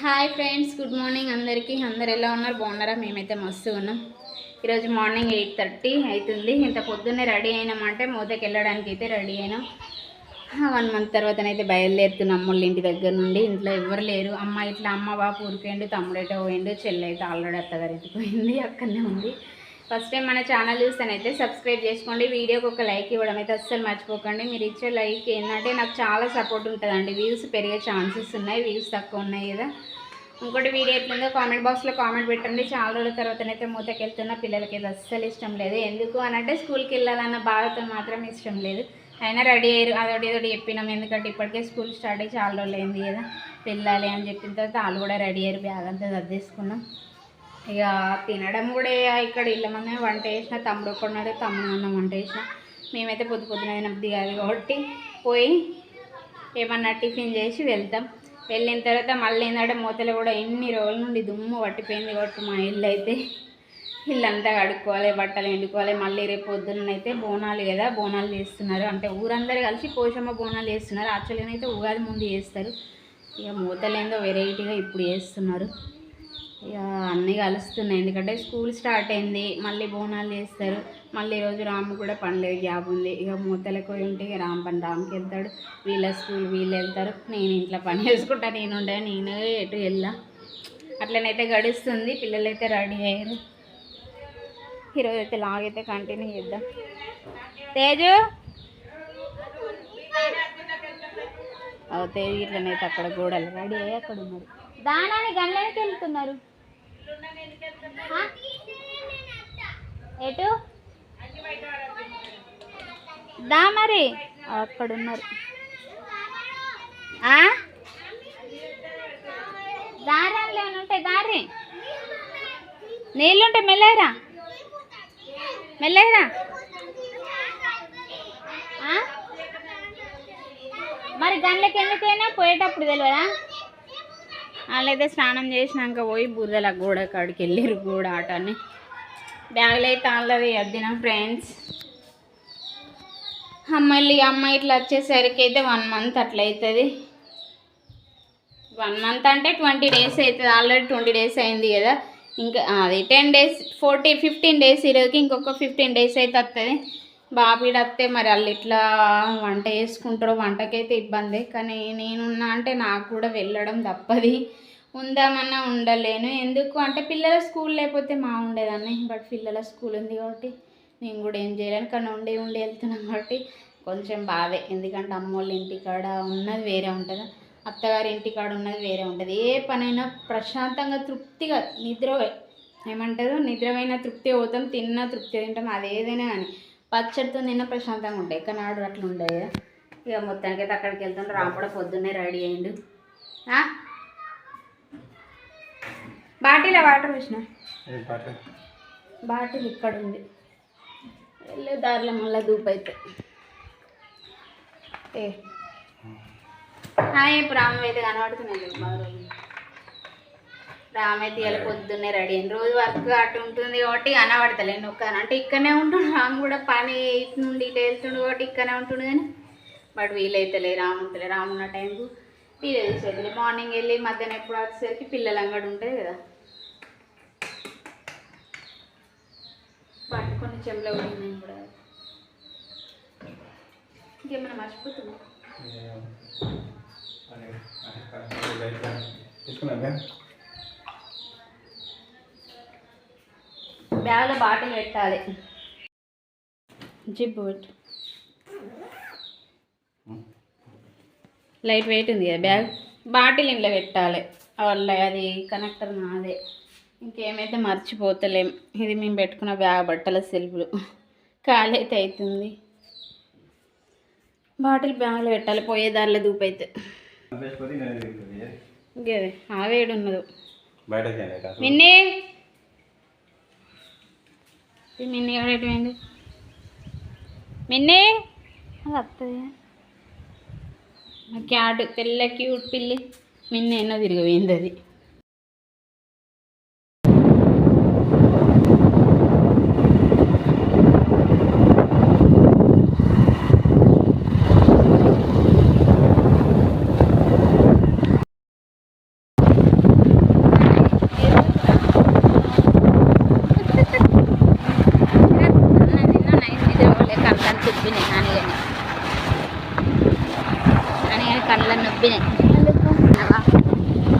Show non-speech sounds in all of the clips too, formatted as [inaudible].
Hi friends good morning అందరికీ. అందరు ఎలా ఉన్నారు? బాగున్నారా? మేమైతే మస్తు ఉన్నాం. ఈరోజు మార్నింగ్ ఎయిట్ థర్టీ అవుతుంది ఇంత పొద్దున్నే రెడీ అయినామంటే మూతకి వెళ్ళడానికి అయితే రెడీ అయినాం. వన్ మంత్ తర్వాతనైతే బయలుదేరుతున్నాం అమ్మోళ్ళ ఇంటి దగ్గర నుండి. ఇంట్లో ఎవరు లేరు. అమ్మ ఇట్లా అమ్మ బాబు ఊరికేండు తమ్ముడైతే పోయిండు చెల్లి అయితే ఆల్రెడీ అత్తగారికి పోయింది అక్కడనే ఉంది. ఫస్ట్ టైం మన ఛానల్ చూస్తానైతే సబ్స్క్రైబ్ చేసుకోండి. వీడియోకి ఒక లైక్ ఇవ్వడం అయితే అస్సలు మర్చిపోకండి. మీరు ఇచ్చే లైక్ ఏంటంటే నాకు చాలా సపోర్ట్ ఉంటుందండి. వ్యూస్ పెరిగే ఛాన్సెస్ ఉన్నాయి వ్యూస్ తక్కువ ఉన్నాయి కదా. ఇంకోటి వీడియో ఎట్లుందో కామెంట్ బాక్స్లో కామెంట్ పెట్టండి. చాలా రోజుల తర్వాతనైతే మూతకి వెళ్తున్న పిల్లలకి ఇది అస్సలు ఇష్టం లేదు. ఎందుకు అని అంటే స్కూల్కి వెళ్ళాలన్న బాధతో మాత్రం ఇష్టం లేదు. అయినా రెడీ అయ్యారు. అదొకటి ఇదొకటి చెప్పినాం. ఎందుకంటే ఇప్పటికే స్కూల్ స్టార్ట్ అయ్యి చాలా రోజులు అయింది కదా. వెళ్ళాలి అని చెప్పిన తర్వాత వాళ్ళు కూడా రెడీ అయ్యారు. బ్యాగ్ అంతా సర్దేసుకున్నాం. ఇక తినడం కూడా ఇక్కడ ఇళ్ళ మంది వంట చేసిన తమ్ముడు కొన్నాడు తమ్ముడు అన్నం వంట చేసిన. మేమైతే పొద్దు పొద్దున తినబుద్ధి కాదు కాబట్టి పోయి ఏమన్నా టిఫిన్ చేసి వెళ్తాం. వెళ్ళిన తర్వాత మళ్ళీ ఏంటంటే మూతలు కూడా ఎన్ని రోజుల నుండి దుమ్ము పట్టిపోయింది కాబట్టి మా ఇల్లు అయితే ఇల్లంతా కడుక్కోవాలి బట్టలు ఎండుకోవాలి. మళ్ళీ రేపు పొద్దున్న అయితే బోనాలు కదా బోనాలు చేస్తున్నారు. అంటే ఊరందరూ కలిసి పోషమ్మ బోనాలు చేస్తున్నారు. యాక్చువల్గా అయితే ఉగాది ముందు చేస్తారు. ఇక మూతలు ఏందో వెరైటీగా ఇప్పుడు చేస్తున్నారు. ఇక అన్నీ కలుస్తున్నాయి. ఎందుకంటే స్కూల్ స్టార్ట్ అయింది. మళ్ళీ బోనాలు చేస్తారు. మళ్ళీ ఈరోజు రాము కూడా పనిలేదు గ్యాప్ ఉంది. ఇక మూతలకు ఉంటే ఇక రామ్ పని రామ్కి వెళ్తాడు. వీళ్ళ స్కూల్ వీళ్ళు వెళ్తారు. నేను ఇంట్లో పని చేసుకుంటా నేను ఉండే నేను ఎటు వెళ్ళా. అట్లనైతే గడుస్తుంది. పిల్లలైతే రెడీ అయ్యారు. ఈరోజు అయితే లాగైతే కంటిన్యూ చేద్దాం. తేజు? ఓ తేజు ఇట్లనైతే అక్కడ గోడలు రెడీ అయ్యి అక్కడ ఉన్నారు. దానాన్ని గండ్లకి వెళ్తున్నారు. ఎటు? దా మరి. అక్కడ ఉన్నారు ఆ? దారాలు ఏమైనా ఉంటాయి? దారి నీళ్ళుంటే మెల్లరా మెల్లరా మరి గండ్లకి ఎందుకైనా పోయేటప్పుడు తెలియదా వాళ్ళైతే స్నానం చేసినాక పోయి బురదల గోడ కాడికి వెళ్ళారు గోడ ఆటని బ్యాగులు అయితే వాళ్ళది అద్దిన ఫ్రెండ్స్ అమ్మాయిలు అమ్మాయి ఇట్లా వచ్చేసరికి అయితే వన్ మంత్ అట్లా అవుతుంది వన్ మంత్ అంటే ట్వంటీ డేస్ అవుతుంది ఆల్రెడీ ట్వంటీ డేస్ అయింది కదా. ఇంకా అది ten days forty fifteen days ఈరోజుకి ఇంకొక ఫిఫ్టీన్ డేస్ అయితే వస్తుంది బాబీడత్తే మరి వాళ్ళు ఇట్లా వంట చేసుకుంటారో వంటకైతే ఇబ్బంది. కానీ నేనున్నా అంటే నాకు కూడా వెళ్ళడం తప్పది. ఉందామన్నా ఉండలేను. ఎందుకు? అంటే పిల్లల స్కూల్ లేకపోతే మా ఉండేదాన్ని. బట్ పిల్లల స్కూల్ ఉంది కాబట్టి నేను కూడా ఏం చేయలేను. కానీ ఉండి ఉండి వెళ్తున్నాం కాబట్టి కొంచెం బాధే. ఎందుకంటే అమ్మోళ్ళ ఇంటికాడ ఉన్నది వేరే ఉంటుంది. అత్తగారి ఇంటికాడ ఉన్నది వేరే ఉంటుంది. ఏ పనైనా ప్రశాంతంగా తృప్తిగా నిద్ర ఏమంటారు? నిద్రమైన తృప్తి పోతాం తిన్న తృప్తి తింటాం. అది ఏదైనా కానీ. పచ్చడితో తిన్న ప్రశాంతంగా ఉంటాయి కానీ ఆడు అట్లా కదా ఇక మొత్తానికి అయితే అక్కడికి వెళ్తాం రామ్ కూడా పొద్దున్నే రెడీ అయ్యిండు? బాటిలో వాటర్ వేసిన బాటిల్? ఇక్కడ ఉంది. వెళ్ళే దారిలో మళ్ళీ దూపు అయితే. ఏ. హాయ్ ఇప్పుడు రామ్ అయితే కనబడుతున్నాయి బాగా రామ్ ఇలా పొద్దున్నే రెడీ అయింది రోజు వర్క్ అటు ఉంటుంది కాబట్టి కనబడతలేండి ఒక్క అంటే ఇక్కడనే ఉంటుండు రామ్ కూడా పని ఇటు నుండి ఇటు వెళ్తుండు కాబట్టి ఇక్కడనే ఉంటుండు కానీ బట్ వీలైతలే రామ్ ఉంటలే రామ్ ఉన్న టైంకు వీలే తీసేది మార్నింగ్ వెళ్ళి మధ్యాహ్నం ఎప్పుడు వచ్చేసరికి పిల్లల అంగడి ఉంటుంది కదా. పట్టుకొని చెంబులో కూడా కూడా. ఇంకేమైనా మర్చిపోతున్నా బ్యాగ్లో బాటిల్ పెట్టాలి. జిప్ పెట్టు లైట్ వెయిట్ ఉంది కదా బ్యాగ్. బాటిల్ ఇంట్లో పెట్టాలి. వాళ్ళ అది కనెక్టర్ నాదే. ఇంకేమైతే మర్చిపోతలేం. ఇది మేము పెట్టుకున్న బ్యాగ్ బట్టల సెల్ఫ్లు ఖాళీ అయితే అవుతుంది బాటిల్ బ్యాగ్లో పెట్టాలి. పోయే దారిలో దూపైతే ఇంకేది? ఆ వేడి ఉన్నది. బయట మిన్నీ మిన్నీ ఎవడేటువంటి మిన్నీ అది వస్తుంది క్యాట్ తెల్ల క్యూట్ పిల్లి. మిన్నీ ఎన్నో తిరిగిపోయింది అది. కళ్ళ ఎందుకు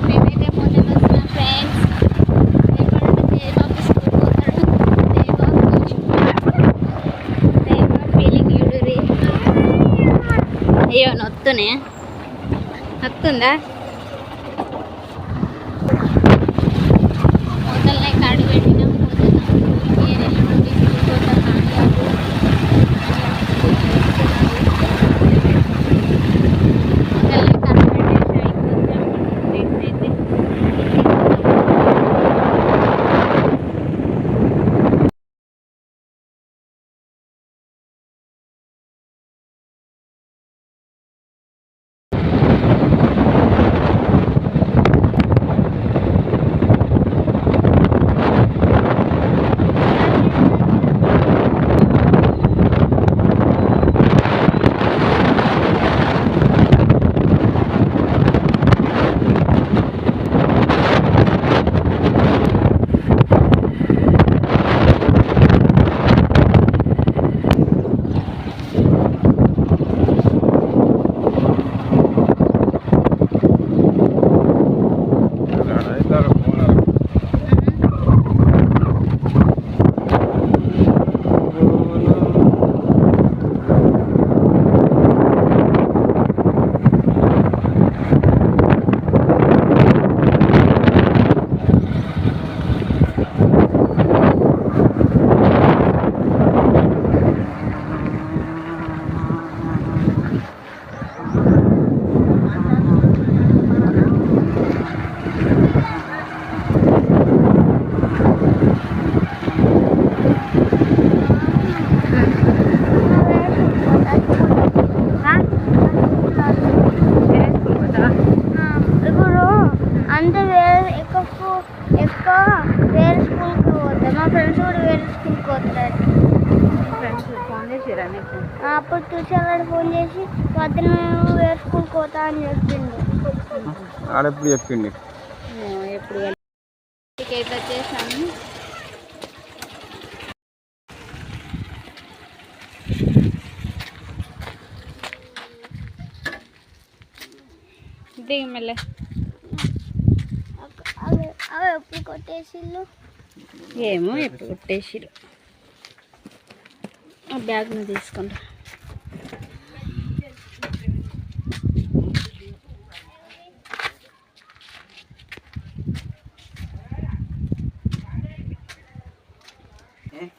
మేమైతే పొద్దున్న ఫ్రెండ్స్ ఫీలింగ్ అయ్యో నొత్తునే నొత్తుందా వేరే స్కూల్కి పోతాం. మా ఫ్రెండ్స్ కూడా వేరే స్కూల్కి పోతారు ఫ్రెండ్స్ ఫోన్ చేసిరా నీకు. అప్పుడు ట్యూషన్ ఫోన్ చేసి వద్దు మేము వేరే స్కూల్కి పోతా అని చెప్పిండు. ఆడెప్పుడు చెప్పిండి? మేము ఎప్పుడు వచ్చేసాము మళ్ళీ అవి ఎప్పుడు కొట్టేసిళ్ళు ఏమో ఎప్పుడు కొట్టేసిరు ఆ బ్యాగ్ను తీసుకుంటా.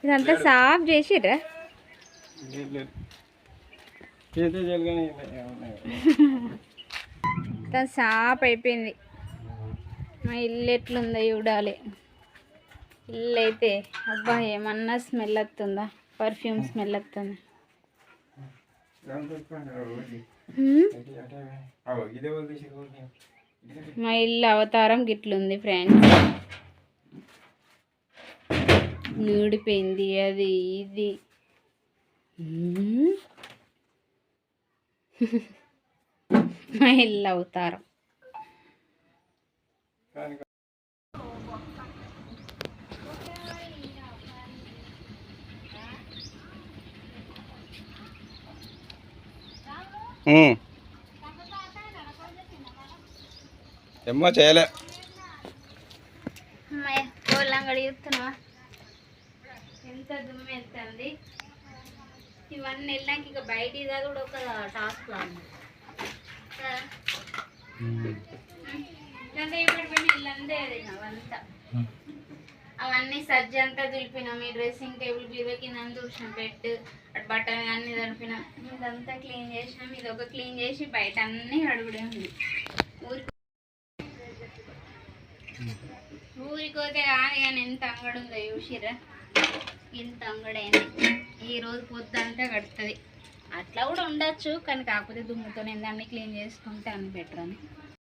ఇదంతా సాఫ్ చేసిర్రా? అంతా సాఫ్ అయిపోయింది. మా ఇల్లు ఎట్లుందో చూడాలి. ఇల్లు అయితే అబ్బా ఏమన్నా స్మెల్ వస్తుందా? పర్ఫ్యూమ్ స్మెల్ వస్తుంది. తీసి మా ఇల్లు అవతారం గిట్లుంది ఫ్రెండ్స్ నూడిపోయింది అది ఇది. హ్మ్? [laughs] మా ఇల్లు అవతారం. ఏమో చేయలే. ఎంత దుమ్ము వెళ్తుంది ఇవన్నీ వెళ్ళాక ఇక బయట ఇదా కూడా ఒక టాస్క్ అవన్నీ సజ్జ అంతా దులిపినాం. ఈ డ్రెస్సింగ్ టేబుల్ బీరువా కింద తుడిచినాం పెట్టు అటు బట్టలు అన్నీ తడిపినాం. ఇదంతా క్లీన్ చేసినాం. ఇది ఒక క్లీన్ చేసి బయట అన్నీ అడుగుడే ఉంది. ఊరికి ఊరికి పోతే కాదు కానీ ఎంత అంగడి ఉందో చూసిరా ఇంత అంగడైంది ఈ రోజు పొద్దంతా గడుతుంది అట్లా కూడా ఉండొచ్చు కానీ కాకపోతే దుమ్ముతో నేను దాన్ని క్లీన్ చేసుకుంటే అని బెటర్ అని.